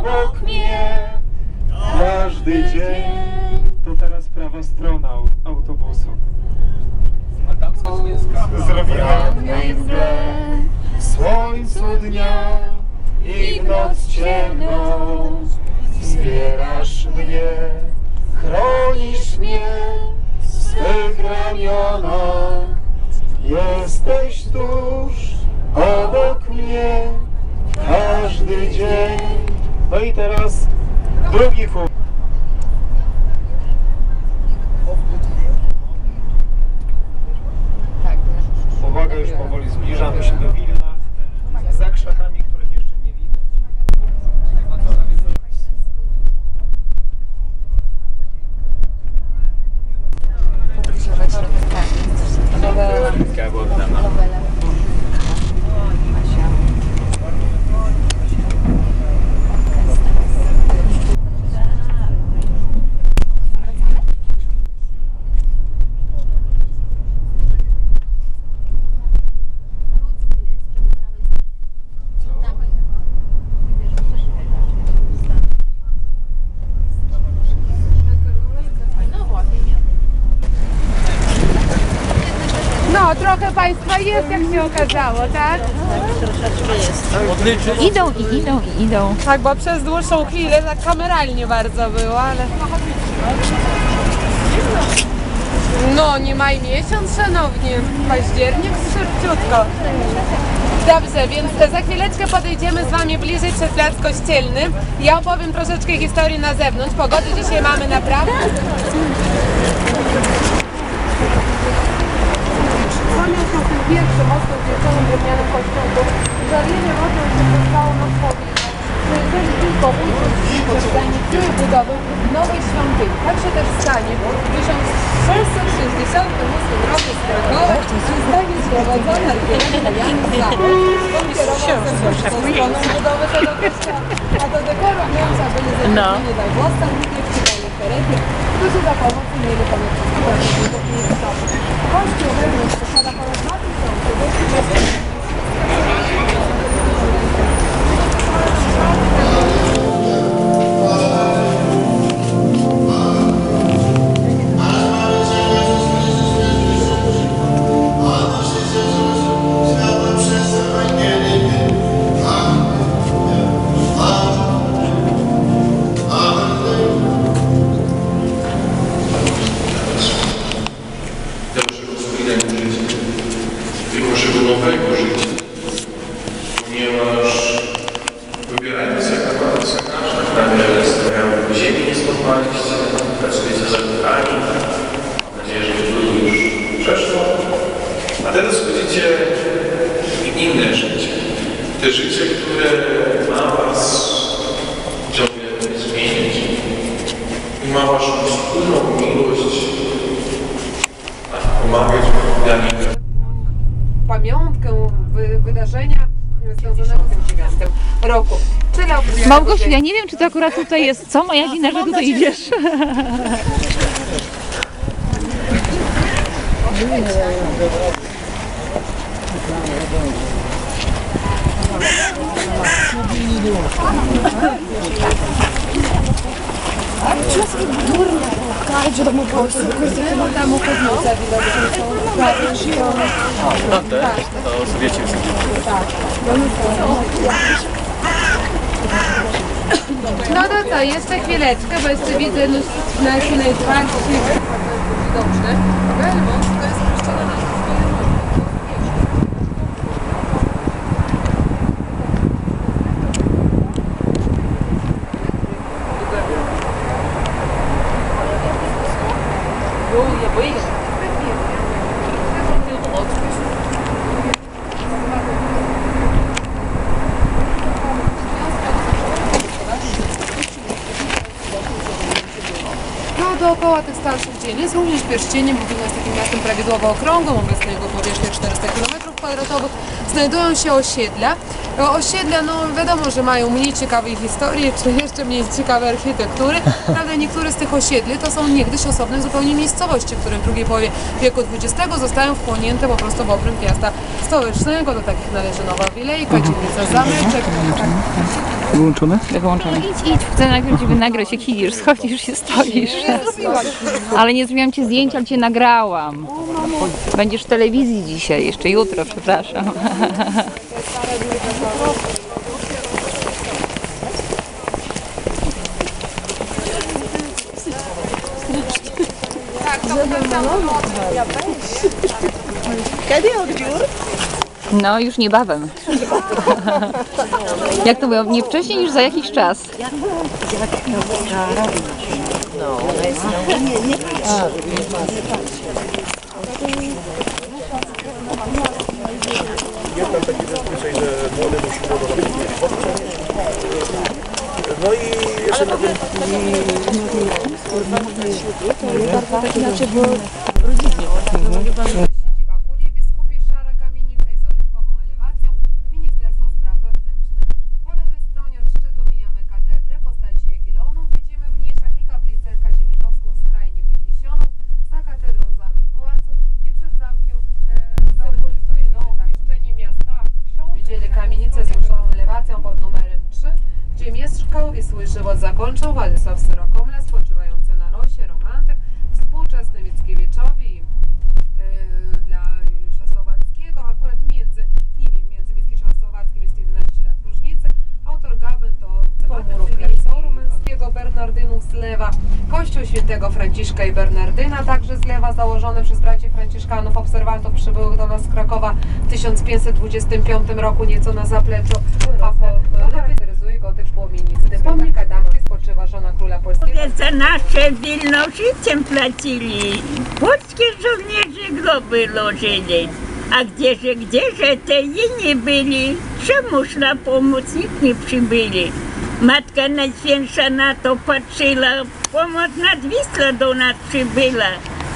Obok mnie każdy dzień. To teraz prawa strona au- autobusu. Zrobimy mgle w słońcu dnia i w noc ciemną. Wspierasz mnie, chronisz mnie w swych ramionach. Jesteś tuż obok mnie każdy dzień. No i teraz drugi chór. Uwaga, już powoli zbliżamy się do Wilna. Za krzakami, których jeszcze nie widać. No, trochę Państwa jest, jak się okazało, tak? Idą i idą i idą. Tak, bo przez dłuższą chwilę tak kameralnie bardzo było, ale... No, nie maj miesiąc, szanowni. Październik szybciutko. Dobrze, więc za chwileczkę podejdziemy z Wami bliżej przez Plac Kościelny. Ja opowiem troszeczkę historii na zewnątrz. Pogody dzisiaj mamy naprawdę. Drewnianym kościółku, żalienie zostało nas powiedzieć, że jeżeli tylko zdanie chwili budowy nowej świątyni. Tak się też stanie. W 1668 roku z Krakowa zostanie architekta Jan zewnętrzną stroną budowy tego kościoła, a do dekoru wnętrza byli zatrudnieni no. Dajwosta, również czytali heretyk, którzy za pomocą mieli konieczność Kościół wewnątrz posiada ponad Let's go. Te życie, które ma was ciągle zmienić. I ma waszą wspólną miłość pomagać w danych pamiątkę wy, wydarzenia związanego z tym 9 roku. Małgosiu, ja nie wiem, czy to akurat tutaj jest. Co moja wina, że tutaj idziesz? No to co, jeszcze chwileczkę, bo jeszcze widzę no, nasi najbardziej widoczne. Belmont to jest kościoła na No dookoła tych starszych dzielnic, również Pierścienie, bo Wilno jest takim miastem prawidłowo okrągłym, obecnie jego powierzchnia 400 km kwadratowych znajdują się osiedla. E, Osiedla, no wiadomo, że mają mniej ciekawej historii, czy jeszcze mniej ciekawej architektury. Prawda, niektóre z tych osiedli to są niegdyś osobne zupełnie miejscowości, które w drugiej połowie wieku XX zostają wchłonięte po prostu w obręb miasta stołecznego. Do takich należy Nowa Wilejka, dzielnica Zameczek. Wyłączone? Wyłączone. Idź, idź. Chcę najpierw Ciebie nagrać, jak idziesz, schodzisz się, stoisz. Ale nie zrobiłam Ci zdjęcia, ale Cię nagrałam. Będziesz w telewizji dzisiaj, jeszcze jutro, przepraszam. No, już niebawem. Jak to mówią, nie wcześniej niż za jakiś czas. No i jeszcze na tym żywot zakończył Władysław Syrokomla, spoczywający na Rosie, romantyk, współczesny Mickiewiczowi i e, dla Juliusza Słowackiego. Akurat między nimi, między Mickiewiczem a Słowackim jest 11 lat różnicy. Autor Gaben to klercoru męskiego Bernardynów z lewa, Kościół świętego Franciszka i Bernardyna także z lewa, założony przez braci franciszkanów, obserwantów przybyłych do nas z Krakowa w 1525 roku, nieco na zapleczu, gotyk płomienisty. Pomnik Adamski spoczywa żona króla polskiego. Za nasze wilno życiem płacili. Polskie żołnierze groby lożyli. A gdzieże, gdzieże te inni byli? Czemuż na pomoc nikt nie przybyli? Matka Najświętsza na to patrzyła, pomoc nad Wisła do nas przybyła.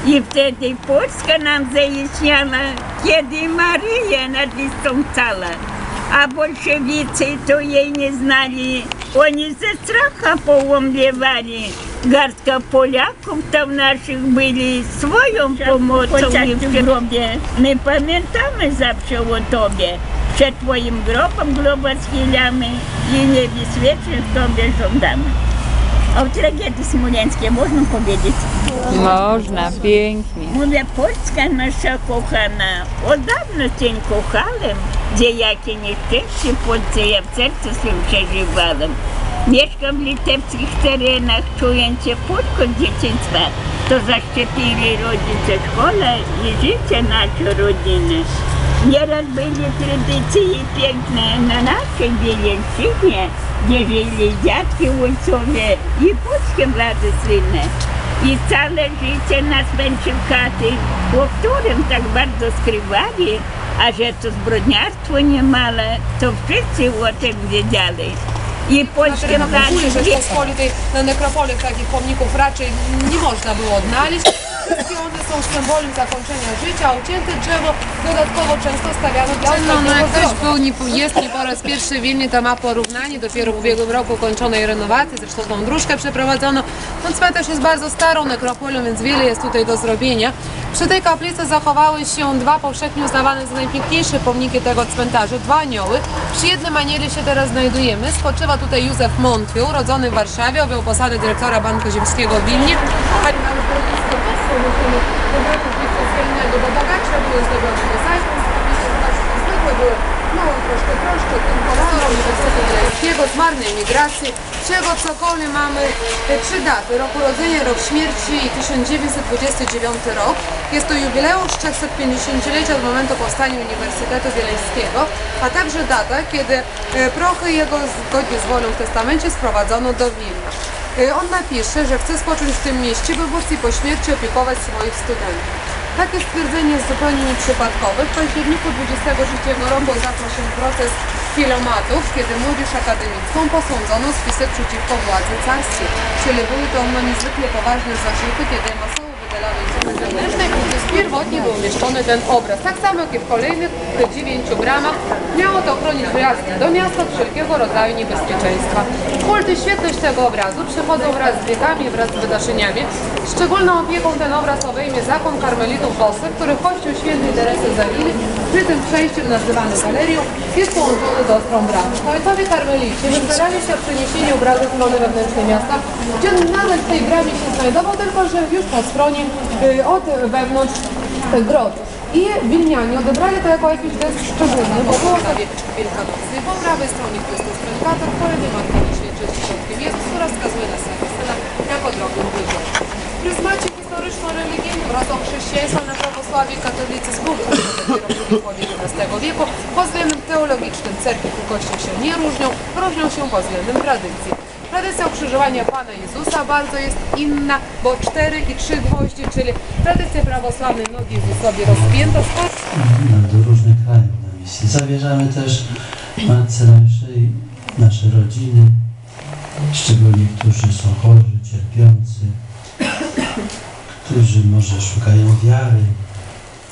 I wtedy Polska nam zajaśniała, kiedy Maryja nad Wisłą cala. A bolszewicy to jej nie znali, oni ze stracha połomliewali. Garstka Polaków tam naszych byli, swoją pomocą i w grobie. My pamiętamy zawsze o Tobie. Przed Twoim grobem globa schylamy i niebiezpiecznych Tobie żądamy. O tragedii smoleńskiej można powiedzieć? Można, pięknie. Mówię, Polska nasza kochana, od dawna Cię kochałem, gdzie jakie nieszczęście w Polsce ja w sercu swym przeżywałem. Mieszkam w litewskich terenach, czuję Cię Polko z dzieciństwa. To zaszczepili rodzice szkole i życie nasze rodziny. Nieraz byli tradycje piękne na naszej Wielęczyźnie, gdzie żyli dziadki ojcowie i polskie władze słynne. I całe życie nas męczył chaty, o którym tak bardzo skrywali, a że to zbrodniarstwo niemale, to wszyscy o tym wiedzieli. I Na polskie terenach ogólnie władze Rzeczpospolitej na nekropoliach takich pomników raczej nie można było odnaleźć. Wszystkie one są symbolem zakończenia życia, ucięte drzewo dodatkowo często stawiano dla No, no jak ktoś był, nie, jest nie po raz pierwszy w Wilnie, to ma porównanie. Dopiero w ubiegłym roku kończonej renowacji, zresztą tą dróżkę przeprowadzono. No cmentarz jest bardzo starą nekropolią, więc wiele jest tutaj do zrobienia. Przy tej kaplicy zachowały się dwa powszechnie uznawane za najpiękniejsze pomniki tego cmentarza, dwa anioły. Przy jednym aniele się teraz znajdujemy. Spoczywa tutaj Józef Montwiu, urodzony w Warszawie, objął posadę dyrektora Banku Ziemskiego w Wilnie. Pani ma już blisko bez musimy wybrać blisko skalnego, bo bagacze były zdobione mozaiką, zwykłe były no troszkę troszkę, tym kolorem Uniwersytetu Wileńskiego, z marnej migracji, czego cokolwiek mamy te trzy daty, rok urodzenia, rok śmierci i 1929 rok. Jest to jubileusz 350-lecia od momentu powstania Uniwersytetu Wileńskiego, a także data, kiedy e, prochy jego zgodnie z wolą w testamencie sprowadzono do Wilna. E, On napisze, że chce spocząć w tym mieście, by móc i po śmierci opiekować swoich studentów. Takie stwierdzenie jest zupełnie nieprzypadkowe. W październiku 23 roku zaczął się proces filomatów, kiedy młodzież akademicką posądzono spisek przeciwko władzy carskiej. Czyli były to niezwykle poważne zarzuty, kiedy masowo strony zewnętrznej pierwotnie był umieszczony ten obraz. Tak samo jak i w kolejnych dziewięciu bramach miało to chronić wjazd do miasta od wszelkiego rodzaju niebezpieczeństwa. Kulty świetność tego obrazu przychodzą wraz z wiekami, wraz z wydarzeniami. Szczególną opieką ten obraz obejmie zakon karmelitów bosych, który Kościół Świętej Teresy Zawili przy tym przejściem nazywany galerią jest połączony z ostrą bramą. Ojcowie karmelici wystarali się o przeniesienie obrazu strony wewnętrznej miasta, gdzie nawet w tej bramie się znajdował, tylko że już po stronie od wewnątrz y, grodu. I Wilnianie odebrali to jako jakiś gest szczególny, bo było sobie. Po prawej stronie Chrystus Predikator, po lewej Matka Najświętszej z środkiem jest, która wskazuje na Sebastyna jako drogę bliżej. W pryzmacie historyczno-religijnym wraz o chrześcijaństwo na prawosławie katolicyzm był dopiero w połowie XI wieku. Pod względem teologicznym cerkwi i kościół się nie różnią, różnią się pod względem tradycji. Tradycja ukrzyżowania Pana Jezusa bardzo jest inna, bo cztery i trzy gwoździe, czyli tradycja prawosławnej nogi Jezusowi rozpięto, do różnych krajów na misji. Zawierzamy też Matce naszej, nasze rodziny, szczególnie którzy są chorzy, cierpiący, którzy może szukają wiary.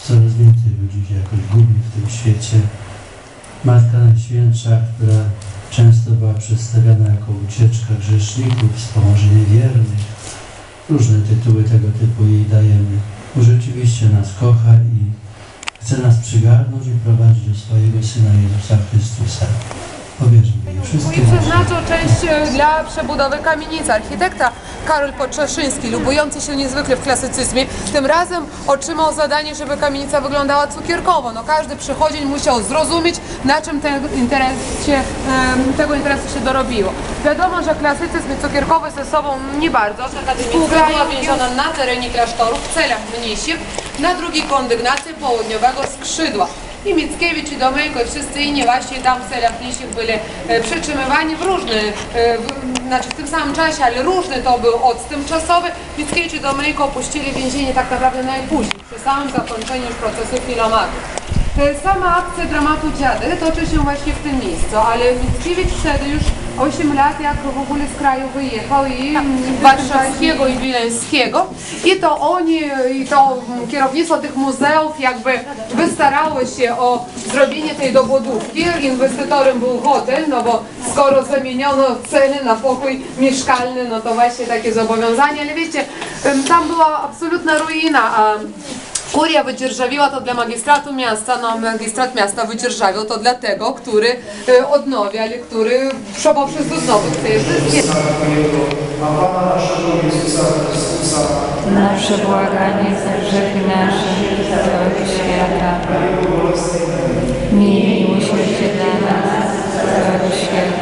Coraz więcej ludzi się jakoś gubi w tym świecie. Matka Najświętsza, która często była przedstawiana jako ucieczka grzeszników, wspomożenie wiernych. Różne tytuły tego typu jej dajemy, bo rzeczywiście nas kocha i chce nas przygarnąć i prowadzić do swojego Syna Jezusa Chrystusa. Powierzmy wszystkie część e, dla przebudowy kamienicy. Architekta Karol Poczeszyński, lubujący się niezwykle w klasycyzmie, tym razem otrzymał zadanie, żeby kamienica wyglądała cukierkowo. No każdy przychodzień musiał zrozumieć, na czym ten interes się, tego interesu się dorobiło. Wiadomo, że klasycyzm i cukierkowy ze sobą nie bardzo. Akademicka była więziona na terenie klasztoru w celach mniejszych na drugiej kondygnacji południowego skrzydła. I Mickiewicz i Domejko i wszyscy inni właśnie tam w celach mniejszych byli e, przetrzymywani w różny, e, w, znaczy w tym samym czasie, ale różny to był odstęp czasowy. Mickiewicz i Domejko opuścili więzienie tak naprawdę najpóźniej, przy samym zakończeniu procesu filomatu. E, Sama akcja dramatu Dziady toczy się właśnie w tym miejscu, ale Mickiewicz wtedy już 8 lat jak w ogóle z kraju wyjechał i warszawskiego i wileńskiego. I to oni, i to mm, kierownictwo tych muzeów jakby wystarało się o zrobienie tej dobudówki. Inwestytorem był hotel, no bo skoro zamieniono ceny na pokój mieszkalny, no to właśnie takie zobowiązanie, ale wiecie, tam była absolutna ruina, a Kuria wydzierżawiła to dla magistratu miasta, no magistrat miasta wydzierżawił to dla tego, który e, odnawia, ale który chce jeszcze zwiedzić. Nasze błaganie za grzechy nasze całego świata. Miej miłosierdzie dla nas, całego świata.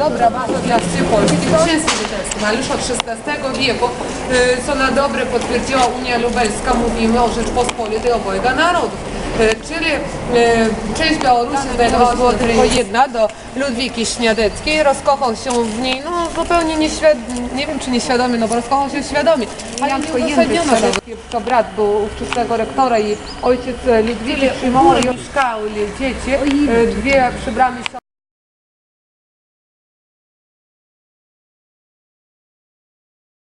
Dobra baza dla wsi polskiej. W Księstwie Litewskim, ale już od XVI wieku, y, co na dobre potwierdziła Unia Lubelska, mówimy o Rzeczpospolitej obojga narodów. Y, Czyli y, część Białorusi znajdowała była tylko jedna do Ludwiki Śniadeckiej, rozkochał się w niej, no zupełnie nieświadomie, nie wiem czy nieświadomie, no bo rozkochał się świadomie, ale nie uzasadniono tego. To brat był ówczesnego rektora i ojciec Ludwiki przyjmował mieszkały dzieci, e, dwie przybrane